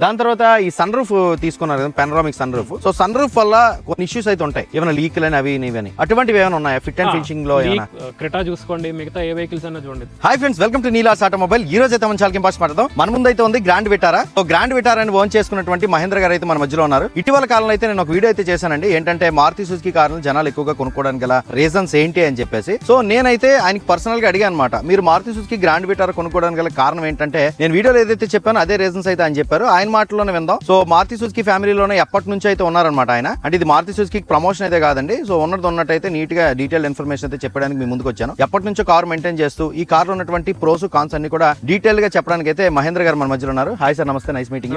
దాని తర్వాత ఈ సన్ రూఫ్ తీసుకున్నారు కదా panoramic sunroof so sunroof వల్ల కొన్ని ఇష్యూస్ అయితే ఉంటాయి. ఏమైనా లీక్లు అని అవి ఇవి అని. అటువంటివి ఏమైనా ఉన్నాయా? ఫిట్ అండ్ ఫినిషింగ్లో ఏమైనా? క్రెటా చూసుకోండి. మిగతా ఏ వెహికల్స్ అన్నా చూడండి. Hi friends welcome to Neelas automobile ఈ రోజు అయితే మనం చాలా ఇంపాస్ మాట్లాడదాం. మన ముందు అయితే ఉంది Grand Vitara so Grand Vitara అని ఓన్ చేసుకున్నటువంటి మహేంద్ర గారు అయితే మన మధ్యలో ఉన్నారు. ఇటీవల కాలంలో అయితే నేను ఒక వీడియో అయితే చేశానండి. ఏంటంటే మారుతి సుజుకి కార్లు జనాలు ఎక్కువగా కొనుక్కోవడానికి గల రీజన్స్ ఏంటి అని చెప్పేసి. సో నేనైతే ఆయనకి పర్సనల్గా అడిగాను అనమాట మీరు మారుతి సుజుకి గ్రాండ్ విటారా కొనుక్కోవడానికి గల కారణం ఏంటంటే నేను వీడియోలో ఏదైతే చెప్పానో అదే రీజన్స్ అయితే ఆయన చెప్పారు. ఆయన మాటల్లోనే విందాం. సో మారుతి సుజుకి ఫ్యామిలీలోనే ఎప్పటి నుంచి అయితే ఉన్నారనమాట ఆయన. అంటే ఇది మారుతి సుజుకి ప్రమోషన్ అయితే కాదండి. సో ఉన్నది ఉన్నట్టయితే నీట్గా డీటెయిల్ ఇన్ఫర్మేషన్ అయితే చెప్పడానికి మీ ముందుకు వచ్చాను. ఎప్పటి నుంచో కార్ మెయింటైన్ చేస్తూ ఈ కార్లో ఉన్నటువంటి ప్రోస్ కాన్స్ అన్ని కూడా డీటెయిల్గా చెప్పడానికి అయితే మహేంద్ర గారు మన మధ్యలో ఉన్నారు. హాయ్ సార్ నమస్తే. నైస్ మీటింగ్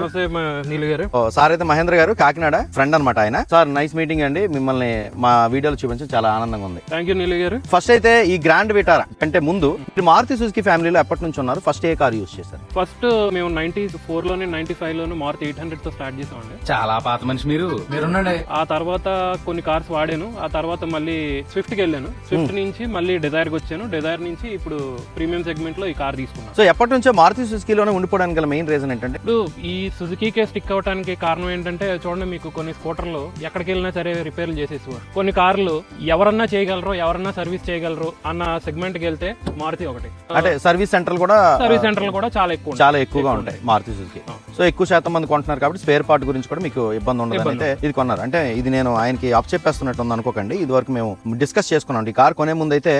సార్ అయితే మహేంద్ర గారు కాకినాడ ఫ్రెండ్ అనమాట ఆయన. సార్ నైస్ మీటింగ్ అండి. మిమ్మల్ని మా వీడియోలో చూపించడం చాలా ఆనందంగా ఉంది. థ్యాంక్ యూ నీలు గారు. ఫస్ట్ అయితే ఈ గ్రాండ్ విటారా అంటే ముందు మీరు మారుతి సుజుకి ఫ్యామిలీలో ఎప్పటి నుంచి ఉన్నారు? ఫస్ట్ ఏ కార్ యూస్ చేశారు? ఫస్ట్ మేము నైన్టీ ఫోర్లోనే నైన్టీ ఫైవ్ లోనే మారుతి ఎయిట్ హండ్రెడ్తో స్టార్ట్ చేసామండి. చాలా పాత మనిషి మీరు. మీరున్నాడే ఆ తర్వాత కొన్ని కార్స్ వాడాను. ఆ తర్వాత మళ్ళీ స్విఫ్ట్కి వెళ్ళాను. స్విఫ్ట్ నుంచి మళ్ళీ డిజైర్కి వచ్చాను. డిజైర్ నుంచి ఇప్పుడు ప్రీమియం సెగ్మెంట్లో ఈ కార్ తీసుకున్నాను. సో ఎప్పటి నుంచో మారుతి సుజుకిలోనే ఉండిపోవడానికి గల మెయిన్ రీజన్ ఏంటంటే? ఇప్పుడు ఈ సుజుకీకే స్టిక్ అవడానికి కారణం ఏంటంటే చూడండి మీకు కొన్ని స్కూటర్లు ఎక్కడికి వెళ్ళినా సరే రిపేర్లు చేసేసేవారు. కొన్ని కార్లు ఎవరన్నా చేయగలరు ఎవరన్నా సర్వీస్ చేయగలరు అన్న సెగ్మెంట్కి వెళ్తే మారుతి ఒకటి. అంటే సర్వీస్ సెంటర్లు కూడా సర్వీస్ సెంటర్లు కూడా చాలా ఎక్కువ. చాలా ఎక్కువగా ఉంటాయి మారుతి సుజుకి. సో ఎక్కువ శాతం మంది కొంటున్నారు కాబట్టి స్పేర్ పార్ట్ గురించి కూడా మీకు ఇబ్బంది ఉండదు. అయితే ఇది కొన్నారు. అంటే ఇది నేను ఆయనకి అప్ చెప్పేస్తున్నట్టు ఉంది అనుకోకండి. ఇది వరకు మేము డిస్కస్ చేసుకున్నాం. ఈ కార్ కొనే ముందు అయితే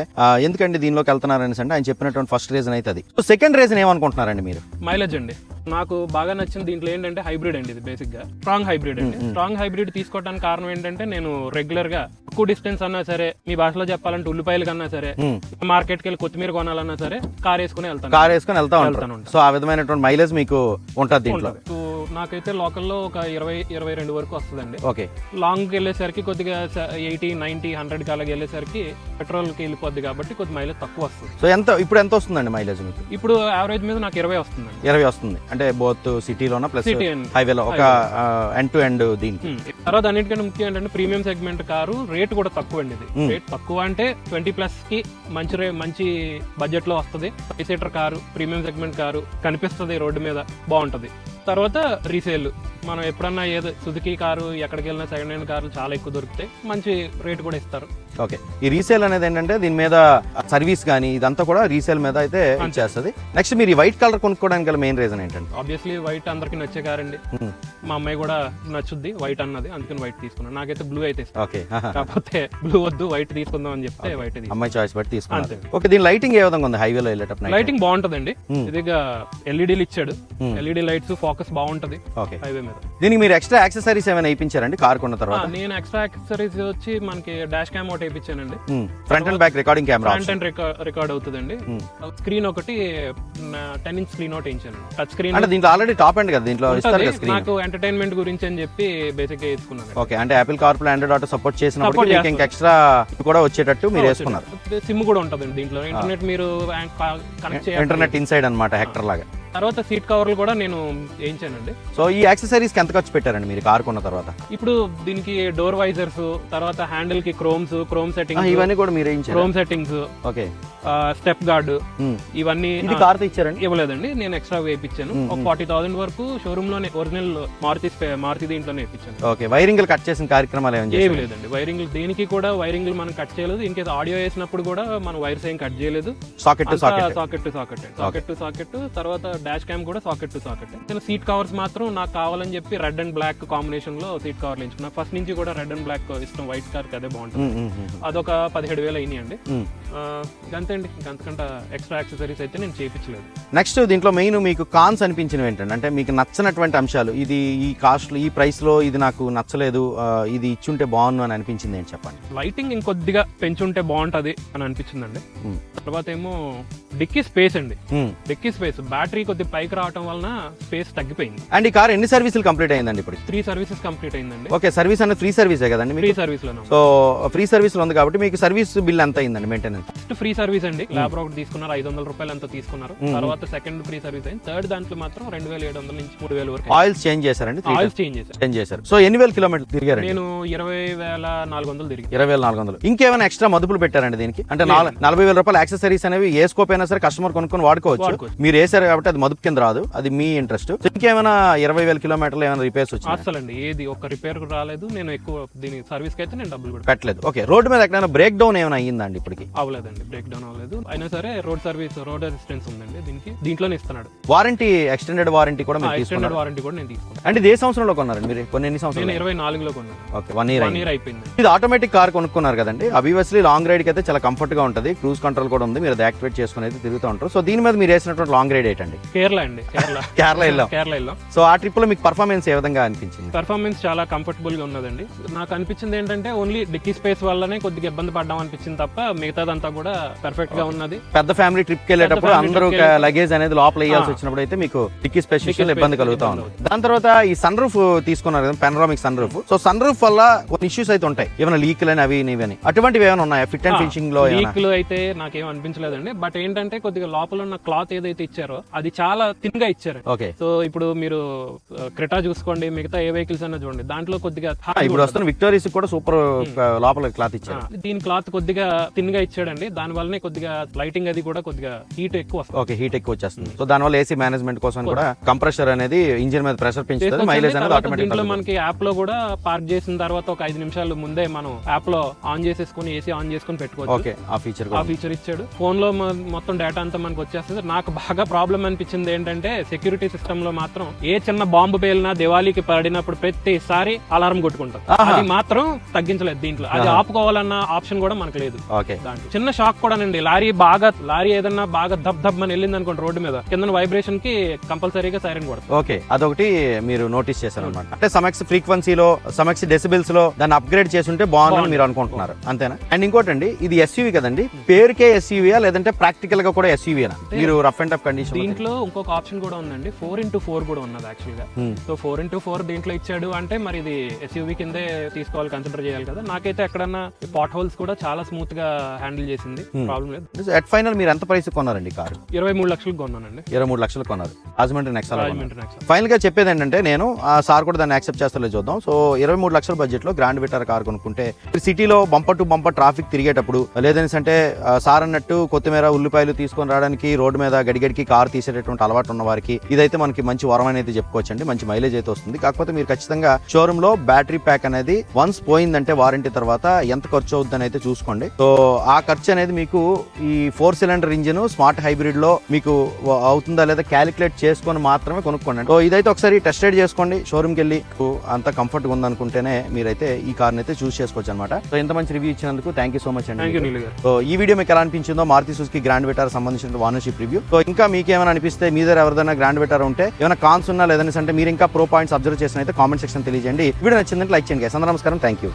ఎందుకండి దీనిలోకి వెళ్తున్నారు అనేసి అంటే ఆయన చెప్పినటువంటి ఫస్ట్ రీజన్ అయితే అది. సెకండ్ రీజన్ ఏమనుకుంటున్నారండి మీరు? మైలేజ్ అండి. నాకు బాగా నచ్చిన దీంట్లో ఏంటంటే హైబ్రిడ్ అండి ఇది బేసిక్గా స్ట్రాంగ్ హైబ్రిడ్ అండి స్ట్రాంగ్ హైబ్రిడ్ తీసుకోవడానికి కారణం ఏంటంటే నేను రెగ్యులర్గా ఎక్కువ డిస్టెన్స్ అన్నా సరే మీ భాషలో చెప్పాలంటే ఉల్లిపాయలు కన్నా సరే. మార్కెట్కి వెళ్ళి కొత్తిమీర కొనాలన్నా సరే కార్ వేసుకుని వెళ్తాను. కార్ వేసుకొని వెళ్తా వెళ్తాను. సో ఆ విధమైనటువంటి మైలేజ్ మీకు ఉంటుంది దీంట్లో. నాకైతే లోకల్లో ఒక ఇరవై ఇరవై రెండు వరకు వస్తుందండి. ఓకే. లాంగ్ వెళ్ళేసరికి కొద్దిగా ఎయిటీ నైన్టీ హండ్రెడ్కి అలాగే వెళ్ళేసరికి పెట్రోల్కి వెళ్ళిపోద్ది కాబట్టి కొద్ది మైలేజ్ తక్కువ వస్తుంది. సో ఎంత ఇప్పుడు ఎంత వస్తుందండి మైలేజ్ మీకు? ఇప్పుడు యావరేజ్ మీద నాకు ఇరవై వస్తుందండి. ఇరవై వస్తుంది. అంటే బోత్ సిటీలోన ప్లస్ and హైవేలో? ఒక ఎండ్ టు ఎండ్ దీనికి. తర్వాత అన్నిటికంటే ముఖ్యం ఏంటంటే ప్రీమియం సెగ్మెంట్ కారు రేట్ కూడా తక్కువ అండి ఇది రేట్ తక్కువ అంటే ట్వంటీ ప్లస్కి మంచి రే మంచి బడ్జెట్లో వస్తుంది. Five seater car premium segment car కనిపిస్తుంది రోడ్డు మీద. బాగుంటది. తర్వాత రీసేల్ మనం ఎప్పుడన్నా ఏదో సుజుకి కారు ఎక్కడికి వెళ్ళినా సెకండ్ హ్యాండ్ కార్లు చాలా ఎక్కువ దొరుకుతాయి. మంచి రేట్ కూడా ఇస్తారు. ఓకే. ఈ రీసేల్ అనేది ఏంటంటే దీని మీద సర్వీస్ కానీ ఇదంతా కూడా రీసేల్ మీద అయితే ఇచ్చేస్తుంది. నెక్స్ట్ మీరు ఈ వైట్ కలర్ కొనుక్కోవడానికి గల మెయిన్ రీజన్ ఏంటంటే? ఆబ్వియస్లీ వైట్ అందరికి నచ్చే కార్ అండి. మా అమ్మాయి కూడా నచ్చుద్ది వైట్ అన్నది అందుకని వైట్ తీసుకున్నాను నాకైతే బ్లూ అయితే ఓకే. కాకపోతే బ్లూ వద్దు వైట్ తీసుకుందాం అని చెప్తే వైట్ తీసుకున్నాను అమ్మాయి చాయిస్ బట్టి తీసుకున్నారు. అంతే. ఓకే దీని లైటింగ్ ఏ విధంగా ఉంది? హైవేలో వెళ్ళేటప్పుడు? లైటింగ్ బాగుంటదండి. ఇదిగా ఎల్ఈడీలు ఇచ్చాడు. ఎల్ఈడి లైట్స్ ఫోకస్ బాగుంటది. ఓకే. హైవే మీద. దీనికి మీరు ఎక్స్ట్రా యాక్సెసరీస్ ఏమైనా ఇప్పించారండి కార్ కొన్న తర్వాత? నేను ఎక్స్ట్రా యాక్సెసరీస్ వచ్చి మనకి డాష్ క్యామ్ ఒకటి వేయించానండి. Front and back recording camera front and record అవుతుందండి. స్క్రీన్ ఒకటి టెన్ ఇంచ్ స్క్రీన్ ఒకటి వేయించాను. టచ్ స్క్రీన్ అంటే దీంట్లో ఆల్రెడీ టాప్ అండ్ కదా దీంట్లో ఇస్తారు కదా స్క్రీన్ నాకు ఎంటర్టైన్మెంట్ గురించి అని చెప్పి బేసిక్గా వేసుకున్నాను ఓకే అంటే Apple CarPlay Android Auto support చేసినప్పుడు మీకు ఇంకా ఎక్స్ట్రా కూడా వచ్చేటట్టు మీరు వేసుకున్నారు. సిమ్ కూడా ఉంటదండి దీంట్లో. ఇంటర్నెట్ మీరు కనెక్ట్ ఇంటర్నెట్ ఇన్సైడ్ అన్నమాట హెక్టర్ లాగా. తర్వాత సీట్ కవర్లు కూడా నేను వేయించానండి. సో ఈ యాక్సెసరీస్ ఎంత ఖర్చు పెట్టారండి మీరు కార్ కొన్న తర్వాత? ఇప్పుడు దీనికి డోర్ వైజర్స్ తర్వాత హ్యాండిల్కి క్రోమ్స్ క్రోమ్ ఆ, సెట్టింగ్స్ ఇవన్నీ కూడా మీరు వేయించారు? Chrome settings okay. Step guard. ఇవన్నీ ఇది కార్ ఇచ్చారండి? ఇవ్వలేదండి నేను ఎక్స్ట్రా వేయించాను. ఒక ఫార్టీ థౌసండ్ వరకు షోరూమ్లోనే ఒరిజినల్ మారుతి మారుతి దీంట్లోనే వేయించాను. ఓకే. వైరింగ్ కట్ చేసిన కార్యక్రమాలు ఏమి లేదండి. వైరింగ్ దేనికి కూడా వైరింగ్ మనం కట్ చేయలేదు. ఇంకేదో ఆడియో వేసినప్పుడు కూడా మనం వైర్స్ ఏం కట్ చేయలేదు. Socket socket socket socket socket socket తర్వాత డాష్ క్యామ్ కూడా సాకెట్ టు సాకెట్ నేను సీట్ కవర్స్ మాత్రం నాకు కావాలని చెప్పి రెడ్ అండ్ బ్లాక్ కాంబినేషన్లో సీట్ కవర్లు ఎంచుకున్నా. ఫస్ట్ నుంచి కూడా రెడ్ అండ్ బ్లాక్ ఇష్టం. వైట్ కార్ అదే బాగుంటుంది. అదొక పదిహేడు వేలు అయినాయి అండి. అంతే అండి అంతకంటే ఎక్స్ట్రా యాక్సెసరీస్ అయితే నేను చేయించలేదు నెక్స్ట్ దీంట్లో మెయిన్ మీకు కాన్స్ అనిపించినవి ఏంటంటే అంటే మీకు నచ్చనటువంటి అంశాలు. ఇది ఈ కాస్ట్ ఈ ప్రైస్లో ఇది నాకు నచ్చలేదు ఇది ఇచ్చుంటే బాగుండు అని అనిపించింది ఏంటి చెప్పండి? లైటింగ్ ఇంకొద్దిగా పెంచుంటే బాగుంటది అని అనిపించిందండి. తర్వాత ఏమో డిక్కీ స్పేస్ అండి. డిక్కీ స్పేస్ బ్యాటరీ కొద్ది పైకి రావడం వలన స్పేస్ తగ్గిపోయింది. అండ్ ఈ కార్ ఎన్ని సర్వీసులు కంప్లీట్ అయిందండి ఇప్పుడు? త్రీ సర్వీసెస్ కంప్లీట్ అయిందండి. ఓకే సర్వీస్ అనేది ఫ్రీ సర్వీసే కదండి ఫ్రీ సర్వీస్లోనే సో ఫ్రీ సర్వీస్ ఉంది కాబట్టి మీకు సర్వీస్ బిల్ ఎంత అయిందండి మెయింటెనెన్స్ ఫస్ట్ ఫ్రీ సర్వీస్ అండి. ల్యాబ్ ఒకటి తీసుకున్నారు ఐదు వందల రూపాయలు అంతా తీసుకున్నారు. తర్వాత సెకండ్ ఫ్రీ సర్వీస్ అయింది. థర్డ్ దాంట్లో మాత్రం రెండు వేల ఏడు వందల నుంచి మూడు వేల వరకు ఆయిల్స్ చేంజ్ చేశారండి? ఆయిల్స్ చేంజ్ చేశారు. చేంజ్ చేశారు. సో ఎన్ని వేల కిలోమీటర్లు తిరిగారండి? నేను ఇరవై వేల నాలుగు వందలు తిరిగి ఇరవై వేల నాలుగు వందలు. ఇంకేమైనా ఎక్స్ట్రా మదుపులు పెట్టారండి దీనికి? అంటే నలభై వేల రూపాయల యాక్సెసరీస్ అనేవి ఏ స్కోప్ అయినా సరే కస్టమర్ కొనుక్కొని వాడుకోవచ్చు. వాడుకోవచ్చు. మీరు వేసారు కాబట్టి అది మదుపు కింద రాదు. అది మీ ఇంట్రెస్ట్ ఇంకేమైనా ఇరవై వేల కిలోమీటర్లు ఏమైనా రిపేర్స్ అసలండి ఏది ఒక రిపేర్ రాలేదు. నేను ఎక్కువ దీని సర్వీస్కి అయితే నేను డబ్బులు కూడా పెట్టలేదు. ఓకే రోడ్డు మీద ఎక్కడైనా బ్రేక్ డౌన్ ఏమైనా అయ్యిందండి ఇప్పటికి? అవ్వలేదండి. బ్రేక్ డౌన్ అవ్వలేదు. అయినా సరే రోడ్ సర్వీస్ రోడ్ అసిస్టెన్స్ ఉందండి దీనికి. దీంట్లోనే ఇస్తున్నాడు. వారంటీ ఎక్స్టెండెడ్ వారంటీ కూడా మీరు ఎక్స్టెండెడ్ వారంటీ కూడా నేను తీసుకున్నాను. అంటే ఏ సంవత్సరంలో కొన్నారండి మీరు? కొన్ని ఎన్ని నేను సంవత్సరాలు ఇరవై నాలుగులో కొన్నాను. Okay one year one year అయిపోయింది. ఇది ఆటోమేటిక్ కార్ కొనుక్కున్నారు కదండి. అబియస్లీ లాంగ్ రైడ్కి అయితే చాలా కంఫర్ట్గా ఉంటుంది. క్రూజ్ కంట్రోల్ కూడా ఉంది. మీరు అది యాక్టివేట్ చేసుకుని అయితే తిరుగుతూ ఉంటారు. సో దీని మీద మీరు వేసినటువంటి లాంగ్ రైడ్ ఏంటండి? కేరళ అండి కేరళ. కేరళ వెళ్ళాం. కేరళ వెళ్ళాం. సో ఆ ట్రిప్లో మీకు పర్ఫార్మెన్స్ ఏ విధంగా అనిపించింది? పర్ఫార్మెన్స్ చాలా కంఫర్టబుల్గా ఉన్నదండి. నాకు అనిపించింది ఏంటంటే ఓన్లీ డిక్కీ స్పేస్ వల్లనే కొద్దిగా ఇబ్బంది పడ్డాం అనిపించింది తప్ప మిగతాదంతా కూడా పర్ఫెక్ట్గా ఉన్నది. పెద్ద ఫ్యామిలీ ట్రిప్కి వెళ్ళేటప్పుడు అందరూ లగేజ్ అనేది లోపల వేయాల్సి. వచ్చినప్పుడు అయితే మీకు టిక్కీ స్పేస్ విషయంలో ఇబ్బంది కలుగుతా ఉంది. దాని తర్వాత ఈ సన్ రూఫ్ తీసుకున్నారు కదా panoramic sunroof so sunroof వల్ల కొన్ని ఇష్యూస్ అయితే ఉంటాయి. ఏమైనా లీక్లు అని అవి ఇవి అని. అటువంటివి ఏమైనా ఉన్నాయా? ఫిట్ అండ్ ఫినిషింగ్లో లీక్లు అయితే నాకేం అనిపించలేదండి. బట్ ఏంటంటే కొద్దిగా లోపల ఉన్న క్లాత్ ఏదైతే ఇచ్చారో అది చాలా థిన్గా ఇచ్చారు. ఓకే. సో ఇప్పుడు మీరు క్రెటా చూసుకోండి మిగతా ఏ వెహికల్స్ అన్నా చూడండి. దాంట్లో కొద్దిగా ఇప్పుడు వస్తున్న విక్టోరీస్ కూడా సూపర్ లోపల క్లాత్ ఇచ్చారు. దీని క్లాత్ కొద్దిగా థిన్గా ఇచ్చాడండి. దాని వల్లనే కొద్దిగా లైటింగ్ అది కూడా కొద్దిగా హీట్ ఎక్కువ వస్తుంది. ఓకే హీట్ ఎక్కువ వచ్చేస్తుంది. సో దానివల్ల ఏసీ మేనేజ్మెంట్ కోసం కూడా కంప్రెషర్ అనేది ఇంజిన్ మీద ప్రెషర్ పెంచుతుంది. మైలేజ్ అనేది ఆటోమేటిక్ దీంట్లో మనకి యాప్లో కూడా పార్క్ చేసిన తర్వాత ఒక ఐదు నిమిషాలు ముందే మనం యాప్లో ఆన్ చేసేసుకుని ఏసీ ఆన్ చేసుకుని పెట్టుకోవచ్చు. ఓకే ఆ ఫీచర్ ఆ ఫీచర్ ఇచ్చాడు. ఫోన్లో మొత్తం డేటా అంతా మనకు వచ్చేస్తుంది. నాకు బాగా ప్రాబ్లం అనిపించింది ఏంటంటే సెక్యూరిటీ సిస్టమ్లో మాత్రం ఏ చిన్న బాంబు పేలినా దివాళీకి పడినప్పుడు ప్రతిసారి అలారం కొట్టుకుంటాం. అది మాత్రం తగ్గించలేదు దీంట్లో. అది ఆపుకోవాలన్న ఆప్షన్ కూడా మనకు లేదు. చిన్న షాక్ కూడానండి లారీ బాగా లారీ ఏదన్నా బాగా దబ్ దబ్ అని వెళ్ళింది అనుకోండి రోడ్డు మీద కింద వైబ్రేషన్కి కంపల్సరీగా సైరన్ కొడతాం. ఓకే. అదొకటి మీరు నోటీస్ చేశారు అనమాట అంటే సమక్స్ ఫ్రీక్వెన్సీలో సమక్స్ డెసిబిల్స్లో దాన్ని అప్గ్రేడ్ చేస్తుంటే బాగుందని మీరు అనుకుంటున్నారు. అంతేనా? అండ్ ఇంకోటండి ఇది ఎస్యూవి కదండి. పేరుకే ఎస్యూవియా లేదంటే ప్రాక్టికల్గా కూడా ఎస్యూవియా మీరు రఫ్ అండ్ టఫ్ కండిషన్ దీంట్లో ఇంకొక ఆప్షన్ కూడా ఉందండి. ఫోర్ ఇంటూ ఫోర్ కూడా ఉన్నది యాక్చువల్గా. సో ఫోర్ ఇంటూ ఫోర్ దీంట్లో ఇచ్చాడు అంటే మరి ఇది ఎస్యూవీ కిందే తీసుకోవాలి కన్సిడర్ చేయాలి కదా. నాకైతే ఎక్కడన్నా పాట్ హోల్స్ కూడా చాలా స్మూత్గా హ్యాండిల్ చేసింది. ప్రాబ్లం లేదు. ఎట్ ఫైనల్ మీరు ఎంత ప్రైస్ కొన్నారండి కారు? ఇరవై మూడు లక్షలకు కొన్నానండి. ఇరవై మూడు లక్షలు కొన్నారు. రాజమండ్రి నెక్సల్ ఫైనల్గా చెప్పేది ఏంటంటే నేను ఆ సార్ కూడా దాన్ని యాక్సెప్ట్ చేస్తారో చూద్దాం. సో ఇరవై మూడు లక్షల బడ్జెట్లో గ్రాండ్ విటార్ కార్ కొనుక్కుంటే సిటీలో బంపర్ టు బంపర్ ట్రాఫిక్ తిరిగేటప్పుడు లేదని అంటే సార్ అన్నట్టు కొత్తిమీర ఉల్లిపాయలు తీసుకొని రావడానికి రోడ్డు మీద గడిగడికి కార్ తీసేటటువంటి అలవాటు ఉన్న వారికి ఇదైతే మనకి మంచి వరం అనేది చెప్పుకోవచ్చండి. మంచి మైలేజ్ అయితే వస్తుంది. కాకపోతే మీరు ఖచ్చితంగా షోరూమ్లో బ్యాటరీ ప్యాక్ అనేది వన్స్ పోయిందంటే వారంటీ తర్వాత ఎంత ఖర్చు అవుతుందని అయితే చూసుకోండి. సో ఆ ఖర్చు అనేది మీకు ఈ ఫోర్ సిలిండర్ ఇంజిన్ స్మార్ట్ హైబ్రిడ్లో మీకు అవుతుందా లేదా క్యాలిక్యులేట్ చేసుకొని మాత్రమే కొనుక్కోండి. సో ఇదైతే ఒకసారి టెస్ట్ రైడ్ చేసుకోండి. షోరూమ్కి వెళ్ళి మీకు అంత కంఫర్ట్ ఉందనుకుంటేనే మీరైతే ఈ కార్ని అయితే చూస్ చేసుకోవచ్చు అనమాట సో ఇంత మంచి రివ్యూ ఇచ్చినందుకు థ్యాంక్ యూ సో మచ్ అండి. సో ఈ వీడియో మీకు ఎలా అనిపించిందో మారుతి సుజుకి గ్రాండ్ విటార్ సంబంధించిన వానర్షిప్ రివ్యూ సో ఇంకా మీకు ఏమైనా అనిపిస్తే మీ దగ్గర ఎవరిదైనా గ్రాండ్ బెటర్ ఉంటే ఏమైనా కాన్స్ ఉన్నా లేదని అంటే మీరు ఇంకా ప్రో పాయింట్స్ అబ్జర్వ్ చేసిన అయితే కామెంట్ సెక్షన్ తెలియజేయండి. వీడియో నచ్చిందంటే లైక్ చేయండి guys. అందరూ నమస్కారం. Thank you